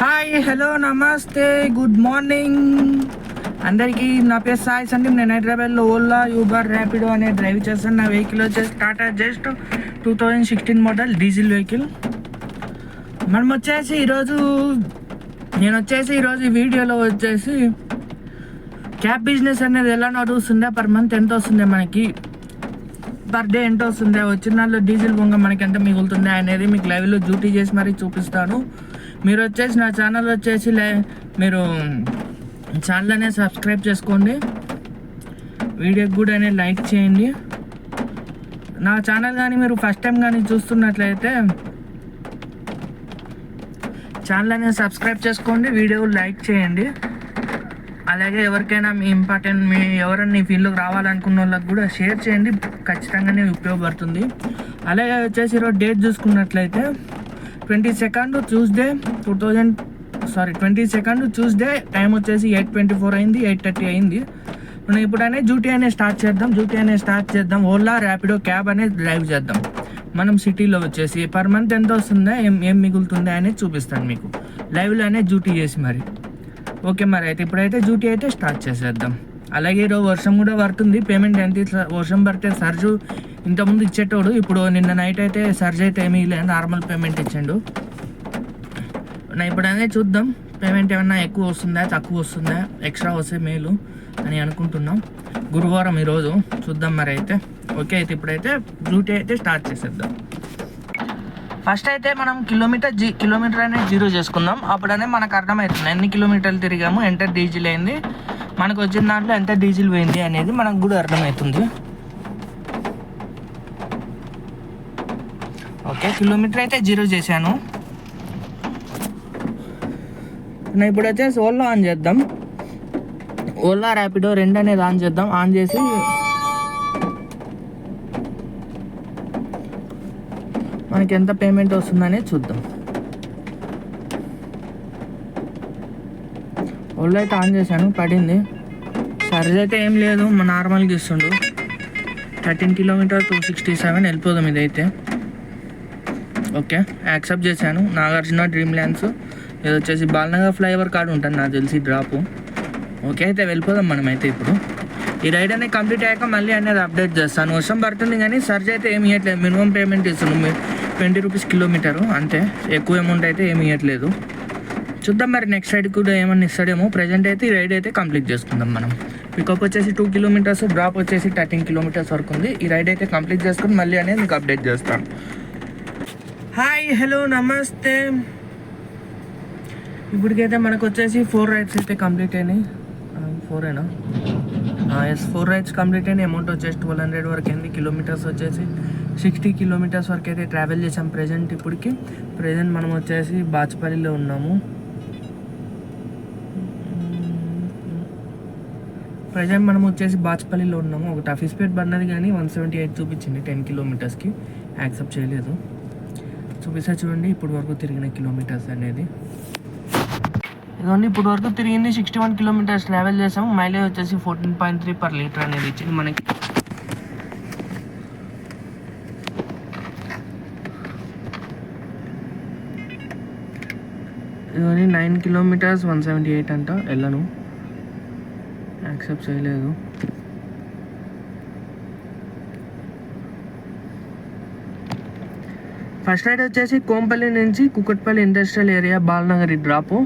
Hi hello namaste good morning అందరికీ నా పేరు సాయి సందీప్. నేను హైదరాబాద్లో ఓలా యూబర్ ర్యాపిడో అనే డ్రైవ్ చేస్తాను నా వెహికల్ వచ్చేసి Tata just two thousand sixteen model diesel vehicle మనం వచ్చేసి ఈరోజు నేను వచ్చేసి ఈరోజు ఈ వీడియోలో వచ్చేసి క్యాబ్ బిజినెస్ అనేది ఎలా నడుస్తుందా పర్ మంత్ ఎంత వస్తుందా మనకి పర్ డే ఎంత వస్తుందా వచ్చిన దాంట్లో డీజిల్ బొంగ మనకి ఎంత మిగులుతుందో అనేది మీకు లైవ్లో డ్యూటీ చేసి మరీ చూపిస్తాను. మీరు వచ్చేసి నా ఛానల్ వచ్చేసి లై మీరు ఛానల్ అనేది సబ్స్క్రైబ్ చేసుకోండి. వీడియోకి కూడా అనేది లైక్ చేయండి. నా ఛానల్ కానీ మీరు ఫస్ట్ టైం కానీ చూస్తున్నట్లయితే ఛానల్ అనేది సబ్స్క్రైబ్ చేసుకోండి వీడియో లైక్ చేయండి. అలాగే ఎవరికైనా మీ ఇంపార్టెంట్ మీ ఎవరైనా ఈ ఫీల్డ్లోకి రావాలనుకున్న వాళ్ళకి కూడా షేర్ చేయండి ఖచ్చితంగానే ఉపయోగపడుతుంది. అలాగే వచ్చేసి ఈరోజు డేట్ చూసుకున్నట్లయితే twenty second Tuesday two thousand sorry twenty second Tuesday time వచ్చేసి ఎయిట్ ట్వంటీ ఫోర్ అయింది ఎయిట్ థర్టీ అయింది. మనం ఇప్పుడనే అనేది డ్యూటీ స్టార్ట్ చేద్దాం డ్యూటీ అనే స్టార్ట్ చేద్దాం ఓలా ర్యాపిడో క్యాబ్ అనేది డ్రైవ్ చేద్దాం. మనం సిటీలో వచ్చేసి పర్ మంత్ ఎంత వస్తుందా ఏం ఏం మిగులుతుందా అనేది చూపిస్తాను మీకు. లైవ్లో అనేది డ్యూటీ చేసి మరి. ఓకే మరి అయితే ఇప్పుడైతే డ్యూటీ అయితే స్టార్ట్ చేసేద్దాం. అలాగే ఈరోజు వర్షం కూడా పడుతుంది. పేమెంట్ ఎంత ఇట్లా వర్షం పడితే సర్జు ఇంతకుముందు ఇచ్చేటోడు ఇప్పుడు నిన్న నైట్ అయితే సర్జ్ అయితే ఏమీ లేదు నార్మల్ పేమెంట్ ఇచ్చిండు. నా ఇప్పుడు చూద్దాం. పేమెంట్ ఏమన్నా ఎక్కువ వస్తుందా తక్కువ వస్తుందా ఎక్స్ట్రా వస్తే మేలు అని అనుకుంటున్నాం. గురువారం ఈరోజు చూద్దాం మరి అయితే. ఓకే అయితే ఇప్పుడైతే డ్యూటీ అయితే స్టార్ట్ చేసేద్దాం. ఫస్ట్ అయితే మనం కిలోమీటర్ జీ కిలోమీటర్ అనేది జీరో చేసుకుందాం. అప్పుడనే మనకు అర్థమవుతుంది. ఎన్ని కిలోమీటర్లు తిరిగాము ఎంటర్ డీజిల్ అయింది మనకు వచ్చిన దాంట్లో ఎంత డీజిల్ పోయింది అనేది మనకు కూడా అర్థమవుతుంది. ఓకే కిలోమీటర్ అయితే జీరో చేశాను. ఇప్పుడు వచ్చేసి ఓలా ఆన్ చేద్దాం. ఓలా ర్యాపిడో రెండు అనేది ఆన్ చేద్దాం. ఆన్ చేసి మనకి ఎంత పేమెంట్ వస్తుందనేది చూద్దాం. ఓలా అయితే ఆన్ చేశాను పడింది. సర్జ్ అయితే ఏం లేదు మా నార్మల్గా ఇస్తుండు. Thirteen kilometre two sixty seven వెళ్ళిపోదాం ఇదైతే. ఓకే యాక్సెప్ట్ చేశాను. నాగార్జున డ్రీమ్ ల్యాండ్స్ ఇది వచ్చేసి బాలనగర్ ఫ్లైఓవర్ కార్డు ఉంటుంది నాకు తెలిసి డ్రాపు ఓకే అయితే వెళ్ళిపోదాం మనం అయితే ఇప్పుడు. ఈ రైడ్ అనేది కంప్లీట్ అయ్యాక మళ్ళీ అనేది అప్డేట్ చేస్తాను. వర్షం పడుతుంది కానీ సర్జ్ అయితే ఏమి ఇవ్వట్లేదు మినిమం పేమెంట్ ఇస్తున్నాం ట్వంటీ రూపీస్ కిలోమీటరు అంతే. ఎక్కువ అమౌంట్ అయితే ఏమి ఇవ్వట్లేదు చూద్దాం మరి నెక్స్ట్ రైడ్ కూడా ఏమన్నా ఇస్తాడేమో. ప్రజెంట్ అయితే ఈ రైడ్ అయితే కంప్లీట్ చేసుకుందాం మనం. పికప్ వచ్చేసి టూ కిలోమీటర్స్ డ్రాప్ వచ్చేసి థర్టీన్ కిలోమీటర్స్ వరకు ఉంది. ఈ రైడ్ అయితే కంప్లీట్ చేసుకుని మళ్ళీ అనేది మీకు అప్డేట్ చేస్తాను. హాయ్ హలో నమస్తే. ఇప్పటికైతే మనకు వచ్చేసి ఫోర్ రైడ్స్ అయితే కంప్లీట్ అయినాయి. ఫోర్ అయినా ఎస్ ఫోర్ రైడ్స్ కంప్లీట్ అయినాయి. అమౌంట్ వచ్చేసి ట్వెల్వ్ హండ్రెడ్ వరకు అయింది. కిలోమీటర్స్ వచ్చేసి సిక్స్టీ కిలోమీటర్స్ వరకు అయితే ట్రావెల్ చేసాం ప్రజెంట్ ఇప్పటికి. ప్రజెంట్ మనం వచ్చేసి బాచ్పల్లిలో ఉన్నాము. ప్రజెంట్ మనం వచ్చేసి బాచ్పల్లిలో ఉన్నాము. ఒక టఫీస్పేట్ పడినది కానీ వన్ సెవెంటీ ఎయిట్ చూపించింది. టెన్ కిలోమీటర్స్కి యాక్సెప్ట్ చేయలేదు. చూపిస్తా చూడండి ఇప్పటి వరకు తిరిగిన కిలోమీటర్స్ అనేది. ఇదిగోండి ఇప్పుడు వరకు తిరిగింది సిక్స్టీ వన్ కిలోమీటర్స్ ట్రావెల్ చేసాము. మైలేజ్ వచ్చేసి fourteen point three per litre అనేది ఇచ్చింది మనకి. ఇదిగోని nine kilometres one seventy eight అంట. వెళ్ళను. యాక్సెప్ట్ చేయలేదు. ఫస్ట్ రైడ్ వచ్చేసి కోంపల్లి నుంచి Kukatpally industrial area Balanagar drop.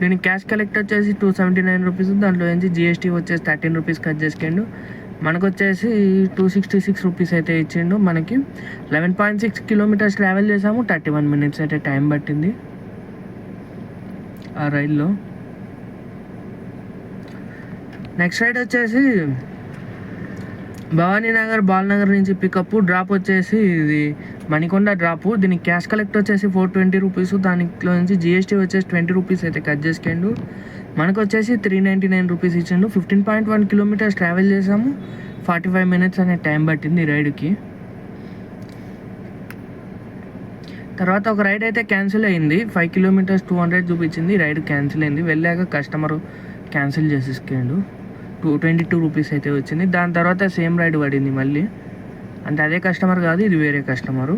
దీనికి క్యాష్ కలెక్ట్ వచ్చేసి టూ సెవెంటీ నైన్ రూపీస్ దాంట్లో నుంచి జిఎస్టీ వచ్చేసి థర్టీన్ రూపీస్ కట్ చేసుకుండు. మనకు వచ్చేసి టూ సిక్స్టీ సిక్స్ రూపీస్ అయితే ఇచ్చిండు మనకి. Eleven point six kilometres travel చేసాము థర్టీ వన్ మినిట్స్ అయితే టైం పట్టింది. ఆ రైల్లో నెక్స్ట్ రైడ్ వచ్చేసి భవానీనగర్ బాలనగర్ నుంచి పికప్ డ్రాప్ వచ్చేసి ఇది మణికొండ డ్రాప్ దీనికి క్యాష్ కలెక్ట్ వచ్చేసి ఫోర్ ట్వంటీ రూపీస్ దానిలో నుంచి జిఎస్టీ వచ్చేసి ట్వంటీ రూపీస్ అయితే కట్ చేసుకోండు మనకు వచ్చేసి త్రీ నైంటీ నైన్ రూపీస్ ఇచ్చిండు. Fifteen point one kilometres travel చేసాము. ఫార్టీ ఫైవ్ మినిట్స్ అనే టైం పట్టింది ఈ రైడ్కి తర్వాత ఒక రైడ్ అయితే క్యాన్సిల్ అయింది. ఫైవ్ కిలోమీటర్స్ టూ హండ్రెడ్ చూపించింది. రైడ్ క్యాన్సిల్ అయింది. వెళ్ళాక కస్టమర్ క్యాన్సిల్ చేసేసుకుండు టూ ట్వంటీ టూ రూపీస్ అయితే వచ్చింది. దాని తర్వాత సేమ్ రైడ్ పడింది మళ్ళీ. అంటే అదే కస్టమర్ కాదు ఇది వేరే కస్టమరు.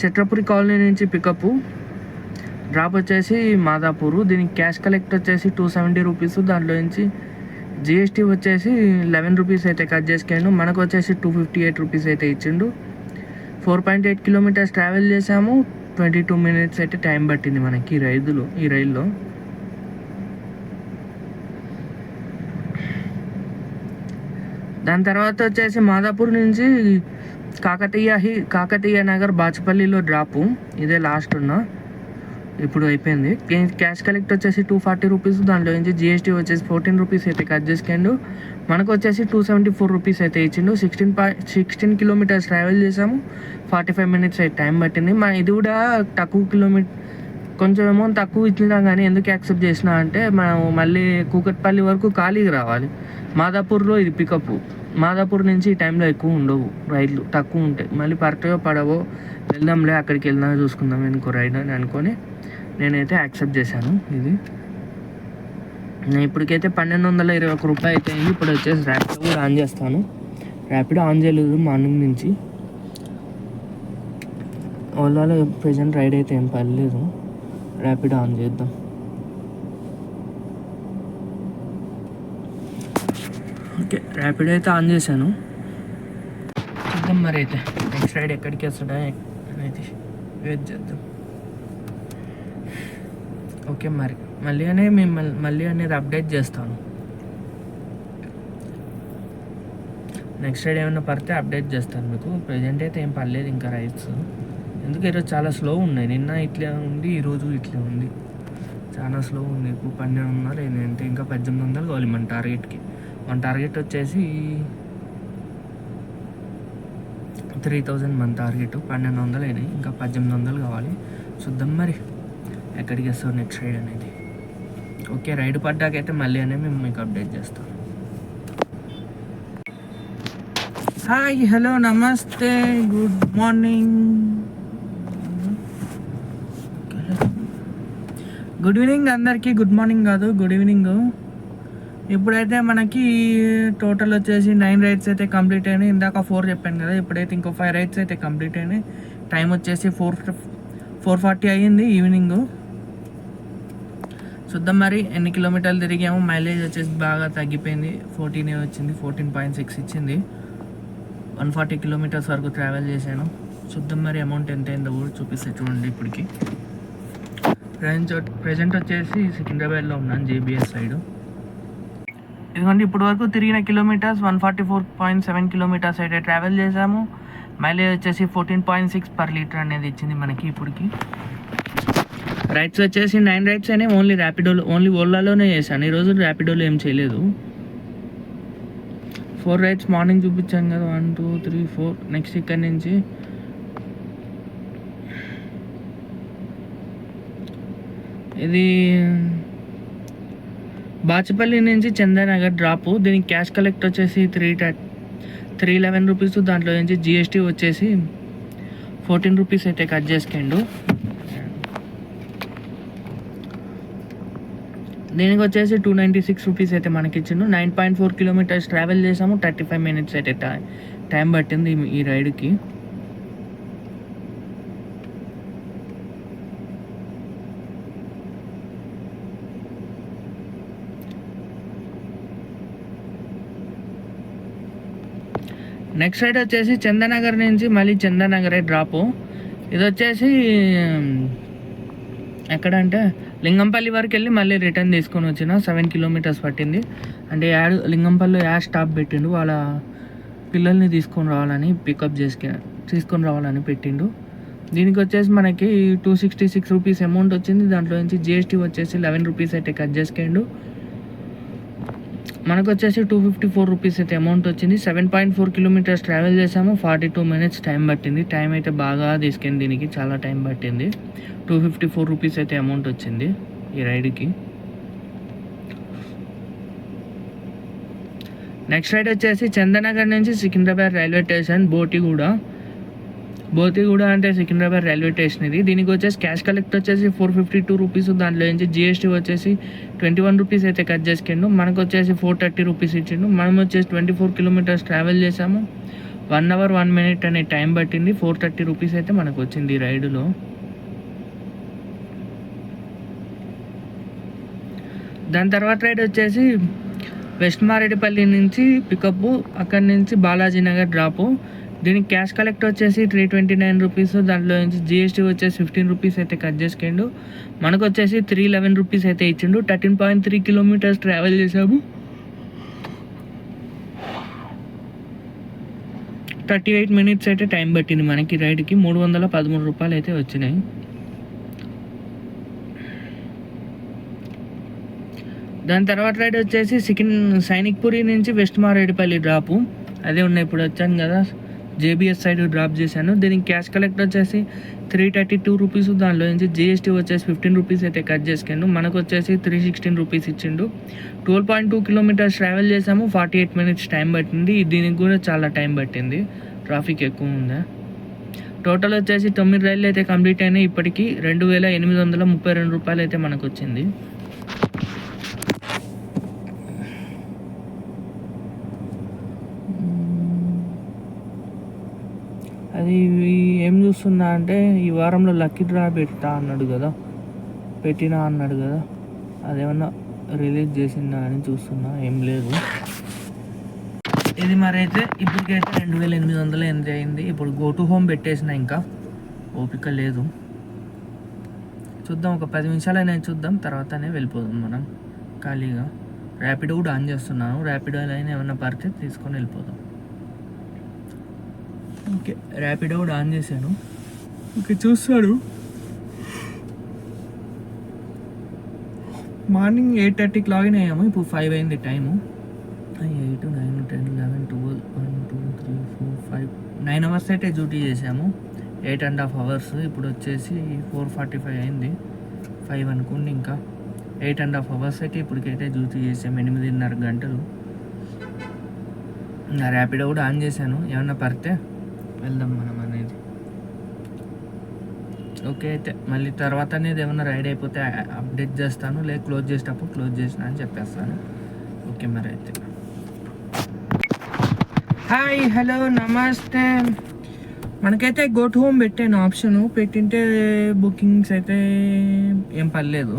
చిత్రపురి కాలనీ నుంచి పికప్ డ్రాప్ వచ్చేసి మాదాపూర్. దీనికి క్యాష్ కలెక్ట్ వచ్చేసి టూ సెవెంటీ రూపీస్. దాంట్లో నుంచి జిఎస్టీ వచ్చేసి లెవెన్ రూపీస్ అయితే కట్ చేసుకాను మనకు వచ్చేసి టూ ఫిఫ్టీ ఎయిట్ రూపీస్ అయితే ఇచ్చిండు. Four point eight kilometres travel చేసాము ట్వంటీ టూ మినిట్స్ అయితే టైం పట్టింది మనకి ఈ రైలు ఈ రైల్లో. దాని తర్వాత వచ్చేసి మాదాపూర్ నుంచి కాకతీయ హి కాకతీయ నగర్ బాచుపల్లిలో డ్రాపు ఇదే లాస్ట్ ఉన్న. ఇప్పుడు అయిపోయింది. క్యాష్ కలెక్ట్ వచ్చేసి టూ ఫార్టీ రూపీస్ దాంట్లో నుంచి జిఎస్టీ వచ్చేసి ఫోర్టీన్ రూపీస్ అయితే కట్ చేసుకుండు. మనకు వచ్చేసి టూ సెవెంటీ ఫోర్ రూపీస్ అయితే ఇచ్చిండు. సిక్స్టీన్ పా సిక్స్టీన్ కిలోమీటర్స్ ట్రావెల్ చేసాము. ఫార్టీ ఫైవ్ మినిట్స్ అయితే టైం పట్టింది. మన ఇది కూడా తక్కువ కిలోమీటర్ కొంచెం అమౌంట్ తక్కువ ఇచ్చినా కానీ ఎందుకు యాక్సెప్ట్ చేసినా అంటే మనం మళ్ళీ కూకట్పల్లి వరకు ఖాళీగా రావాలి. మాదాపూర్లో ఇది పికప్ మాదాపూర్ నుంచి ఈ టైంలో ఎక్కువ ఉండవు. రైళ్ళు తక్కువ ఉంటాయి. మళ్ళీ పడతాయో పడవో వెళ్దాంలే అక్కడికి వెళ్దాం చూసుకుందాం ఇంకో రైడ్ అని అనుకొని నేనైతే యాక్సెప్ట్ చేశాను ఇది. నేను ఇప్పటికైతే పన్నెండు వందల ఇరవై ఒక రూపాయి అయితే అయింది. ఇప్పుడు వచ్చేసి ర్యాపిడో కూడా ఆన్ చేస్తాను. ర్యాపిడో ఆన్ చేయలేదు మార్నింగ్ నుంచి. ఓలాలో ప్రజెంట్ రైడ్ అయితే ఏం పర్లేదు. ర్యాపిడో ఆన్ చేద్దాం. ఓకే ర్యాపిడ్ అయితే ఆన్ చేశాను. చూద్దాం మరి అయితే నెక్స్ట్ రైడ్ ఎక్కడికి వస్తాడా అనేది వెయిట్ చేద్దాం. ఓకే మరి మళ్ళీ అనే మేము మళ్ళీ అనేది అప్డేట్ చేస్తాను. నెక్స్ట్ రైడ్ ఏమైనా పడితే అప్డేట్ చేస్తాను మీకు. ప్రజెంట్ అయితే ఏం పర్లేదు ఇంకా రైడ్స్ ఎందుకు ఈరోజు చాలా స్లో ఉన్నాయి. నిన్న ఇట్లే ఉంది ఈరోజు ఇట్లే ఉంది. చాలా స్లో ఉంది ఇప్పుడు పన్నెండు వందలు ఏంటంటే ఇంకా పద్దెనిమిది వందలు కావాలి మన టార్గెట్కి మన టార్గెట్ వచ్చేసి త్రీ థౌజండ్ మన టార్గెట్ పన్నెండు వందలు అయినాయి. ఇంకా పద్దెనిమిది వందలు కావాలి. చూద్దాం మరి ఎక్కడికి వస్తావు నెక్స్ట్ రైడ్ అనేది. ఓకే రైడ్ పడ్డాకైతే మళ్ళీ అనేది మేము మీకు అప్డేట్ చేస్తాం. హాయ్ హలో నమస్తే గుడ్ మార్నింగ్ గుడ్ ఈవినింగ్ అందరికీ గుడ్ మార్నింగ్ కాదు గుడ్ ఈవినింగ్ ఇప్పుడైతే మనకి టోటల్ వచ్చేసి నైన్ రైడ్స్ అయితే కంప్లీట్ అయినాయి. ఇందాక ఫోర్ చెప్పాను కదా ఇప్పుడైతే ఇంకో ఫైవ్ రైడ్స్ అయితే కంప్లీట్ అయినాయి. టైం వచ్చేసి ఫోర్ ఫోర్ ఫార్టీ అయ్యింది ఈవినింగ్ చూద్దాం మరి ఎన్ని కిలోమీటర్లు తిరిగాము. మైలేజ్ వచ్చేసి బాగా తగ్గిపోయింది. ఫోర్టీన్ వచ్చింది ఫోర్టీన్ పాయింట్ సిక్స్ ఇచ్చింది. వన్ ఫార్టీ కిలోమీటర్స్ వరకు ట్రావెల్ చేశాను. చూద్దాం మరి అమౌంట్ ఎంత అయిందో కూడా చూపిస్తే చూడండి ఇప్పటికి. ప్రజెంట్ ప్రజెంట్ వచ్చేసి సికింద్రాబాద్లో ఉన్నాను జేబీఎస్ సైడ్ ఎందుకంటే ఇప్పటి వరకు తిరిగిన kilometres one forty four point seven kilometres అయితే ట్రావెల్ చేసాము మైలేజ్ వచ్చేసి fourteen point six per litre అనేది ఇచ్చింది మనకి ఇప్పటికి. రైడ్స్ వచ్చేసి నైన్ రైడ్స్ అనేవి ఓన్లీ ర్యాపిడోలో ఓన్లీ ఓలాలోనే చేశాను. ఈరోజు ర్యాపిడోలో ఏం చేయలేదు. ఫోర్ రైడ్స్ మార్నింగ్ చూపించాను కదా. One two three four next ఇక్కడ నుంచి ఇది బాచపల్లి నుంచి చందానగర్ డ్రాపు దీనికి క్యాష్ కలెక్ట్ వచ్చేసి త్రీ త్రీ లెవెన్ రూపీస్ దాంట్లో నుంచి జిఎస్టీ వచ్చేసి ఫోర్టీన్ రూపీస్ అయితే కట్ చేసుకుండు. దీనికి వచ్చేసి టూ నైంటీ సిక్స్ రూపీస్ అయితే మనకి ఇచ్చిండు. Nine point four kilometres travel చేసాము. థర్టీ ఫైవ్ మినిట్స్ అయితే టై టైం పట్టింది ఈ రైడ్కి నెక్స్ట్ రైడ్ వచ్చేసి చందనగర్ నుంచి మళ్ళీ చందనగరే డ్రాపు ఇది వచ్చేసి ఎక్కడంటే లింగంపల్లి వరకు వెళ్ళి మళ్ళీ రిటర్న్ తీసుకొని వచ్చిన సెవెన్ కిలోమీటర్స్ పట్టింది. అంటే యాడ్ లింగంపల్లి యాడ్ స్టాప్ పెట్టిండు వాళ్ళ పిల్లల్ని తీసుకొని రావాలని పికప్ చేసుకు తీసుకొని రావాలని పెట్టిండు. దీనికి వచ్చేసి మనకి two sixty six rupees amount వచ్చింది. దాంట్లో నుంచి జిఎస్టీ వచ్చేసి లెవెన్ రూపీస్ అయితే కట్ చేసుకోండు. మనకు వచ్చేసి టూ ఫిఫ్టీ ఫోర్ రూపీస్ అయితే అమౌంట్ వచ్చింది. Seven point four kilometres travel చేసాము ఫార్టీ టూ మినిట్స్ టైం పట్టింది. టైం అయితే బాగా తీసుకెళ్ళి దీనికి చాలా టైం పట్టింది. టూ ఫిఫ్టీ ఫోర్ రూపీస్ అయితే అమౌంట్ వచ్చింది ఈ రైడ్కి నెక్స్ట్ రైడ్ వచ్చేసి చందనగర్ నుంచి సికింద్రాబాద్ రైల్వే స్టేషన్ బోటిగూడ. బోతిగూడ అంటే సికింద్రాబాద్ రైల్వే స్టేషన్ ఇది. దీనికి వచ్చేసి క్యాష్ కలెక్ట్ వచ్చేసి ఫోర్ ఫిఫ్టీ టూ రూపీస్ దాంట్లో నుంచి జిఎస్టీ వచ్చేసి ట్వంటీ వన్ రూపీస్ అయితే కట్ చేసుకుండు మనకు వచ్చేసి ఫోర్ థర్టీ రూపీస్ ఇచ్చిండు. మనం వచ్చేసి ట్వంటీ ఫోర్ కిలోమీటర్స్ ట్రావెల్ చేసాము వన్ అవర్ వన్ మినిట్ అనే టైం పట్టింది. ఫోర్ థర్టీ రూపీస్ అయితే మనకు వచ్చింది రైడ్లో. దాని తర్వాత రైడ్ వచ్చేసి వెస్ట్ మారేడిపల్లి నుంచి పికప్ అక్కడి నుంచి బాలాజీ నగర్ డ్రాపు దీనికి క్యాష్ కలెక్ట్ వచ్చేసి త్రీ ట్వంటీ నైన్ రూపీస్ దాంట్లో నుంచి జిఎస్టీ వచ్చేసి ఫిఫ్టీన్ రూపీస్ అయితే కట్ చేసుకుండు. మనకు వచ్చేసి త్రీ లెవెన్ రూపీస్ అయితే ఇచ్చిండు. Thirteen point three kilometres travel చేసాము థర్టీ ఎయిట్ మినిట్స్ అయితే టైం పట్టింది మనకి రైడ్కి. మూడు వందల పదమూడు రూపాయలు అయితే వచ్చినాయి. దాని తర్వాత రైడ్ వచ్చేసి సికిన్ సైనిక్పురి నుంచి వెస్ట్ మారేడుపల్లి డ్రాపు. అదే ఉన్నాయి ఇప్పుడు వచ్చాను కదా. జేబీఎస్ సైడ్ డ్రాప్ చేశాను. దీనికి క్యాష్ కలెక్ట్ వచ్చేసి త్రీ థర్టీ టూ రూపీస్ దానిలో నుంచి జిఎస్టీ వచ్చేసి ఫిఫ్టీన్ రూపీస్ అయితే కట్ చేసుకాను మనకు వచ్చేసి త్రీ సిక్స్టీన్ రూపీస్ ఇచ్చిండు. Twelve point two kilometres travel చేసాము ఫార్టీ ఎయిట్ మినిట్స్ టైం పట్టింది. దీనికి కూడా చాలా టైం పట్టింది. ట్రాఫిక్ ఎక్కువ ఉందా? టోటల్ వచ్చేసి తొమ్మిది రైళ్ళు అయితే కంప్లీట్ అయినాయి. ఇప్పటికీ రెండు వేల ఎనిమిది వందల ముప్పై రెండు రూపాయలు అయితే మనకు వచ్చింది. అది ఏం చూస్తున్నా అంటే ఈ వారంలో లక్కీ డ్రా పెట్టా అన్నాడు కదా. పెట్టినా అన్నాడు కదా. అదేమన్నా రిలీజ్ చేసిందా అని చూస్తున్నా. ఏం లేదు. ఇది మరి అయితే ఇప్పటికైతే రెండు వేల ఎనిమిది వందలు ఎంత అయింది. ఇప్పుడు గో టు హోమ్ పెట్టేసిన ఇంకా. ఓపిక లేదు. చూద్దాం ఒక పది నిమిషాలైనా చూద్దాం. తర్వాతనే వెళ్ళిపోదాం మనం. ఖాళీగా. ర్యాపిడో కూడా ఆన్ చేస్తున్నాను. ర్యాపిడో అయినా ఏమైనా పడితే తీసుకొని వెళ్ళిపోదాం. ఓకే ర్యాపిడో కూడా ఆన్ చేశాను. ఓకే చూస్తాడు. మార్నింగ్ ఎయిట్ థర్టీకి లాగిన్ అయ్యాము. ఇప్పుడు ఫైవ్ అయింది time eight nine ten eleven twelve one two three four five nine hours అయితే డ్యూటీ చేసాము ఎయిట్ అండ్ హాఫ్ అవర్స్ ఇప్పుడు వచ్చేసి ఫోర్ ఫార్టీ ఫైవ్ అయింది. ఫైవ్ అనుకోండి ఇంకా. ఎయిట్ అండ్ హాఫ్ అవర్స్ అయితే ఇప్పటికైతే డ్యూటీ చేసాము ఎనిమిదిన్నర గంటలు. నా ర్యాపిడో కూడా ఆన్ చేశాను. ఏమన్నా పడితే వెళ్దాం మనం అనేది. ఓకే అయితే మళ్ళీ తర్వాత అనేది ఏమైనా రైడ్ అయిపోతే అప్డేట్ చేస్తాను. లేక క్లోజ్ చేసేటప్పుడు క్లోజ్ చేసిన అని చెప్పేస్తాను. ఓకే మరి అయితే. హాయ్ హలో నమస్తే. మనకైతే గోట్ హోమ్ పెట్టాను ఆప్షన్ పెట్టింటే బుకింగ్స్ అయితే ఏం పర్లేదు.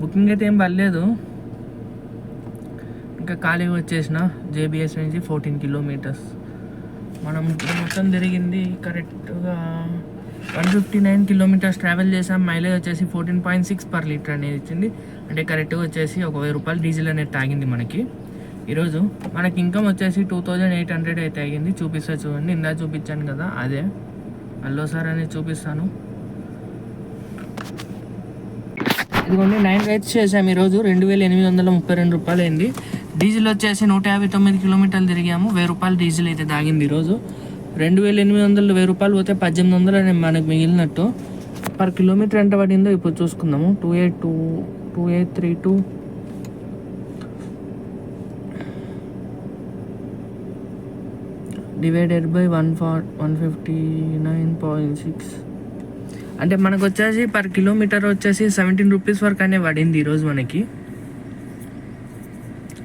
బుకింగ్ అయితే ఏం పర్లేదు. ఇంకా ఖాళీగా వచ్చేసిన జేబిఎస్ నుంచి ఫోర్టీన్ కిలోమీటర్స్ మనం మొత్తం తిరిగింది కరెక్ట్గా one fifty nine kilometres travel చేసాం. మైలేజ్ వచ్చేసి fourteen point six per litre అనేది ఇచ్చింది. అంటే కరెక్ట్గా వచ్చేసి ఒక వెయ్యి రూపాయలు డీజిల్ అనేది తాగింది మనకి. ఈరోజు మనకి ఇన్కమ్ వచ్చేసి టూ థౌజండ్ ఎయిట్ హండ్రెడ్ అయితే అయ్యింది చూపిస్తా చూడండి. ఇందా చూపించాను కదా అదే. మళ్ళీసారి అనేది చూపిస్తాను. ఇదిగోండి నైన్ రైడ్స్ చేసాము ఈరోజు. రెండు వేల ఎనిమిది వందల ముప్పై రెండు రూపాయలు అయింది. డీజిల్ వచ్చేసి నూట యాభై తొమ్మిది కిలోమీటర్లు తిరిగాము. వెయ్యి రూపాయలు డీజిల్ అయితే తాగింది ఈరోజు. రెండు వేల ఎనిమిది వందలు వెయ్యి రూపాయలు పోతే పద్దెనిమిది వందలు అని మనకు మిగిలినట్టు పర్ కిలోమీటర్ ఎంత పడిందో ఇప్పుడు చూసుకుందాము. Two eight two two eight three two. Divided by one four one fifty nine point six. అంటే మనకు వచ్చేసి పర్ కిలోమీటర్ వచ్చేసి సెవెంటీన్ రూపీస్ వరకు అనే పడింది ఈరోజు మనకి.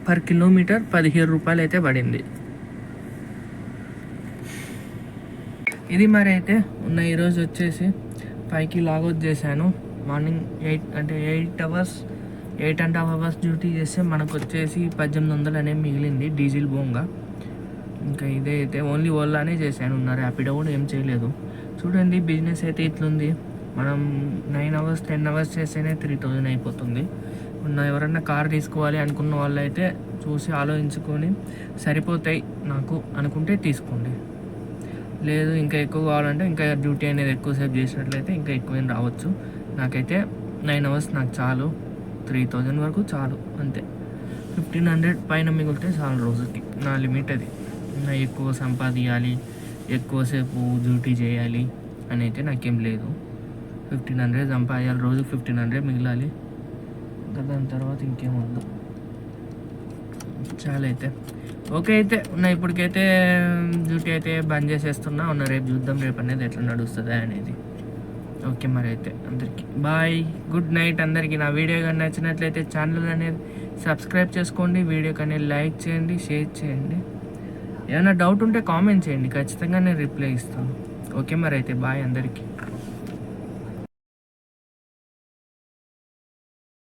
పర్ కిలోమీటర్ పదిహేడు రూపాయలు అయితే పడింది. ఇది మరి అయితే ఉన్న ఈరోజు వచ్చేసి పైకి లాగౌట్ చేశాను. మార్నింగ్ ఎయిట్ అంటే eight hours eight and half hours duty చేస్తే మనకు వచ్చేసి పద్దెనిమిది వందలు అనేవి మిగిలింది డీజిల్ బోంగా. ఇంకా ఇదే అయితే ఓన్లీ ఓలానే చేశాను. ఉన్న ర్యాపిడో కూడా ఏం చేయలేదు. చూడండి బిజినెస్ అయితే ఇట్లుంది. మనం నైన్ అవర్స్ టెన్ అవర్స్ చేస్తేనే త్రీ థౌజండ్ అయిపోతుంది. ఉన్న ఎవరన్నా కార్ తీసుకోవాలి అనుకున్న వాళ్ళు అయితే చూసి ఆలోచించుకొని సరిపోతాయి నాకు అనుకుంటే తీసుకోండి. లేదు ఇంకా ఎక్కువ కావాలంటే ఇంకా డ్యూటీ అనేది ఎక్కువసేపు చేసినట్లయితే ఇంకా ఎక్కువ రావచ్చు. నాకైతే నైన్ అవర్స్ నాకు చాలు. త్రీ థౌజండ్ వరకు చాలు అంతే. ఫిఫ్టీన్ హండ్రెడ్ పైన మిగిలితే చాలు రోజుకి. నా లిమిట్ అది. నా ఎక్కువ సంపాదించాలి ఎక్కువసేపు డ్యూటీ చేయాలి అని అయితే నాకేం లేదు. ఫిఫ్టీన్ హండ్రెడ్ సంపాదించాలి రోజు ఫిఫ్టీన్ హండ్రెడ్ మిగిలాలి. ఇంకా దాని తర్వాత ఇంకేం చాలా అయితే. ఓకే అయితే ఉన్న ఇప్పటికైతే డ్యూటీ అయితే బంద్ చేసేస్తున్నా ఉన్న రేపు చూద్దాం రేపు అనేది ఎట్లా నడుస్తుందా అనేది. ఓకే మరి అయితే అందరికీ బాయ్ గుడ్ నైట్ అందరికీ. నా వీడియో కానీ నచ్చినట్లయితే ఛానల్ అనేది సబ్స్క్రైబ్ చేసుకోండి వీడియో కానీ లైక్ చేయండి షేర్ చేయండి. ఏమైనా డౌట్ ఉంటే కామెంట్ చేయండి. ఖచ్చితంగా నేను రిప్లై ఇస్తాను. ఓకే మరి అయితే బాయ్ అందరికీ.